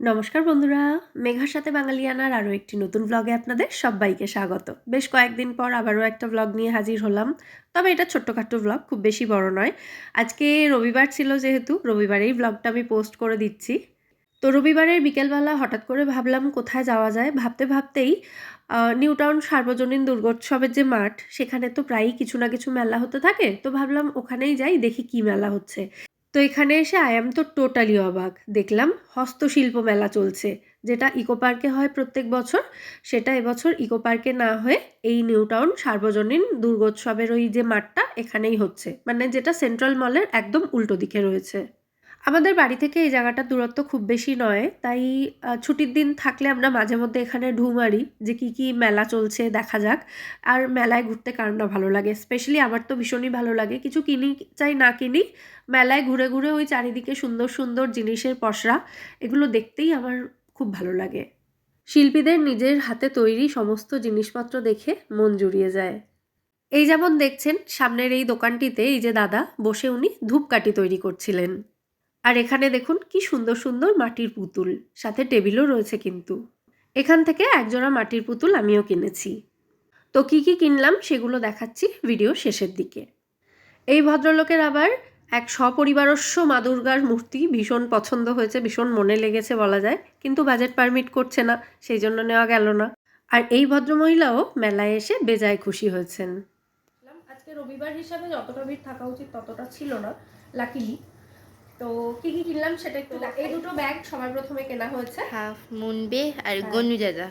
নমস্কার বন্ধুরা মেঘার সাথে বাঙালিয়ানার আরও একটি নতুন ব্লগে আপনাদের সবাইকে স্বাগত। বেশ কয়েকদিন পর আবারও একটা ব্লগ নিয়ে হাজির হলাম তবে এটা ছোট্টখাট্টো ব্লগ খুব বেশি বড় নয়। আজকে রবিবার ছিল যেহেতু রবিবারেই ব্লগটা আমি পোস্ট করে দিচ্ছি। তো রবিবারের বিকেলবেলা হঠাৎ করে ভাবলাম কোথায় যাওয়া যায়। ভাবতে ভাবতেই আহ, নিউ টাউন সার্বজনীন দুর্গোৎসবের যে মাঠ সেখানে তো প্রায়ই কিছু না কিছু মেলা হতে থাকে। তো ভাবলাম ওখানেই যাই দেখি কি মেলা হচ্ছে। এখানে এসে আই এম তো টোটালি অবাক। দেখলাম হস্তশিল্প মেলা চলছে, যেটা ইকো পার্কে হয় প্রত্যেক বছর। সেটা এবছর ইকো পার্কে না হয়ে এই নিউ টাউন সার্বজনীন দুর্গোৎসবের ওই যে মাঠটা এখানেই হচ্ছে। মানে যেটা সেন্ট্রাল মলের একদম উল্টো দিকে রয়েছে। আমাদের বাড়ি থেকে এই জায়গাটার দূরত্ব খুব বেশি নয়, তাই ছুটির দিন থাকলে আমরা মাঝে মধ্যে এখানে ঢু মারি যে কী কী মেলা চলছে দেখা যাক। আর মেলায় ঘুরতে কার না ভালো লাগে, স্পেশালি আমার তো ভীষণই ভালো লাগে। কিছু কিনি, চাই না কিনি মেলায় ঘুরে ঘুরে ওই চারিদিকে সুন্দর সুন্দর জিনিসের পসরা, এগুলো দেখতেই আমার খুব ভালো লাগে। শিল্পীদের নিজের হাতে তৈরি সমস্ত জিনিসপত্র দেখে মন জুড়িয়ে যায়। এই যেমন দেখছেন, সামনের এই দোকানটিতে এই যে দাদা বসে উনি ধূপকাঠি তৈরি করছিলেন। আর এখানে দেখুন কি সুন্দর সুন্দর মাটির পুতুল। সাথে টেবিলও রয়েছে কিন্তু। এখান থেকে একজোড়া মাটির পুতুল আমিও কিনেছি। তো কি কি কিনলাম সেগুলো দেখাচ্ছি ভিডিও শেষের দিকে। এই ভদ্রলোকের আবার এক সপরিবারস্য মা দুর্গার মূর্তি ভীষণ পছন্দ হয়েছে, ভীষণ মনে লেগেছে বলা যায়। কিন্তু বাজেট পারমিট করছে না, সেই জন্য নেওয়া গেল না। আর এই ভদ্রমহিলাও মেলায় এসে বেজায় খুশি হয়েছেন। আজকে রবিবার হিসাবে যতটা ভিড় থাকা উচিত ততটা ছিল না। লাকিলি তো কি কি কিনলাম সেটা একটু এই দুটো ব্যাগ সবার প্রথমে কেনা হয়েছে। হাফ মুনবে আর হ্যাঁ। গনু দাদা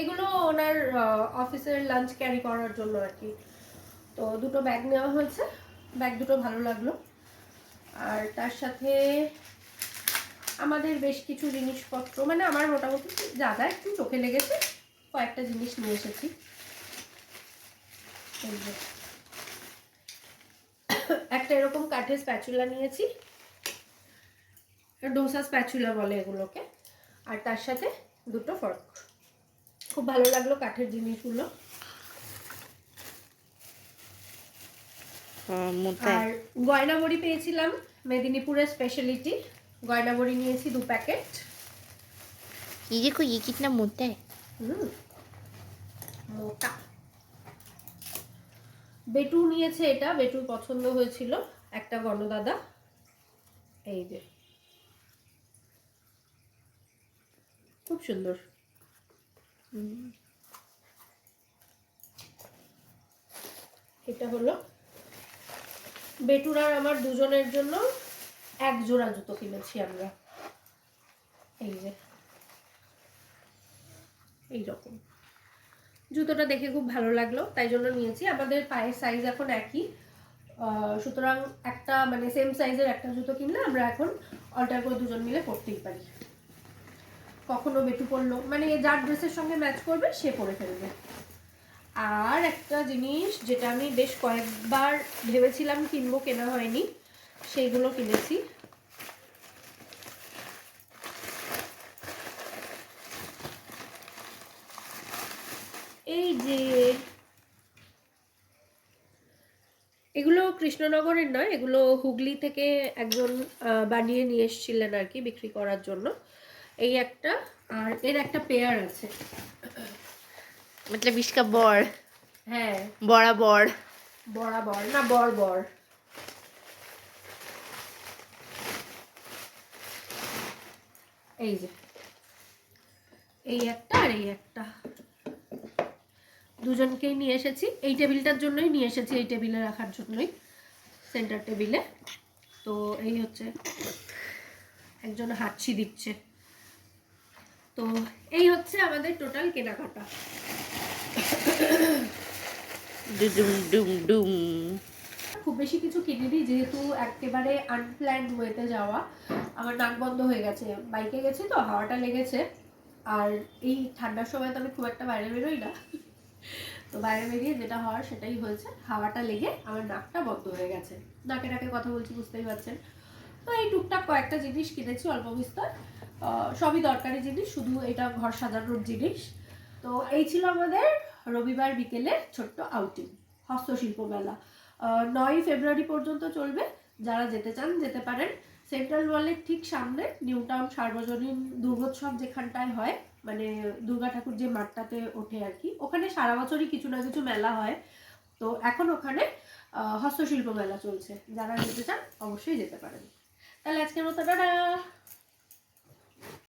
এগুলো ওনার অফিসের লাঞ্চ ক্যারি করার জন্য আর কি। তো দুটো ব্যাগ নেওয়া হয়েছে। ব্যাগ দুটো ভালো লাগল। আর তার সাথে আমাদের বেশ কিছু জিনিসপত্র মানে আমার মোটামুটি যা যা একটু চোখে লেগেছে কয়েকটা জিনিস নিয়ে এসেছি। একটা এরকম কাঠের স্প্যাচুলা নিয়েছি ডোসা স্প্যাচুলা বলে এগুলোকে আর তার সাথে দুটো ফর্ক খুব ভালো লাগলো কাঠের জিনিসগুলো মোতায় আর গয়না বড়ি পেয়েছিলাম মেদিনীপুরের স্পেশালিটি গয়না বড়ি নিয়েছি দু প্যাকেট ये देखो ये कितना मोटा है হুম মোটা বেটু নিয়েছে এটা, বেটুর পছন্দ হয়েছিল একটা গণদাদা। এই যে। খুব সুন্দর। এটা হলো বেটুর আর আমার দুজনের জন্য এক জোড়া জুতো কিনেছি আমরা। এই যে। এইরকম। জুতোটা দেখে খুব ভালো লাগল, তাই জন্য নিয়েছি। আমাদের পায়ের সাইজ এখন একই। সুতরাং একটা মানে সেম সাইজের একটা জুতো কিনলে আমরা এখন অল্টার করে দুজন মিলে পরতেই পারি। কখনো বেটু পরলো মানে যার ড্রেসের সঙ্গে ম্যাচ করবে, সে পরে ফেলবে। আর একটা জিনিস যেটা আমি বেশ কয়েকবার ভেবেছিলাম কিনবো, কেনা হয়নি, সেইগুলো কিনেছি। এই যে এগুলো কৃষ্ণনগরের নয় এগুলো হুগলি থেকে একজন বানিয়ে নিয়ে এসেছিলেন আর কি বিক্রি করার জন্য। এই একটা আর এর একটা পেয়ার আছে। মতলব ইসকা বর। হ্যাঁ। বরাবর বরাবর না বর বর। এই যে। এই একটা আর এই একটা। দুজনকেই নিয়ে এসেছি। এই টেবিলটার জন্যই নিয়ে এসেছি এই টেবিলে রাখার জন্যই সেন্টার টেবিলে। তো এই হচ্ছে একজন হাঁচি দিচ্ছে। তো এই হচ্ছে আমাদের টোটাল কেনাকাটা। খুব বেশি কিছু কিনিনি যেহেতু একেবারে আনপ্ল্যান্ড ওয়েতে যাওয়া। আমার নাক বন্ধ হয়ে গেছে বাইকে গেছি তো হাওয়াটা লেগেছে। আর এই ঠান্ডার সময় তো আমি খুব একটা বাইরে বেরোই না। তো বাইরে বেরিয়ে যেটা হওয়ার সেটাই হয়েছে। হাওয়াটা লেগে আমার নাকটা বন্ধ হয়ে গেছে। নাকে নাকে কথা বলছি, বুঝতেই পারছেন। তো এই টুকটাক কয়েকটা জিনিস কিনেছি অল্প বিস্তর। সবই দরকারি জিনিস, শুধু এটা ঘর সাজানোর জিনিস। তো এই ছিল আমাদের রবিবার বিকেলে ছোট্ট আউটিং হস্তশিল্প মেলা। নয় ফেব্রুয়ারি পর্যন্ত চলবে। যারা যেতে চান, যেতে পারেন। সেন্ট্রাল ওয়ালের ঠিক সামনে, নিউ টাউন সার্বজনীন দুর্গোৎসব যেখানটায় হয় মানে দুর্গা ঠাকুর যে মাঠটাতে ওঠে আর কি, ওখানে সারা বছরই কিছু না কিছু মেলা হয়। তো এখন ওখানে হস্তশিল্প মেলা চলছে। যারা যেতে চান অবশ্যই যেতে পারেন। তাহলে আজকের মতো টাটা।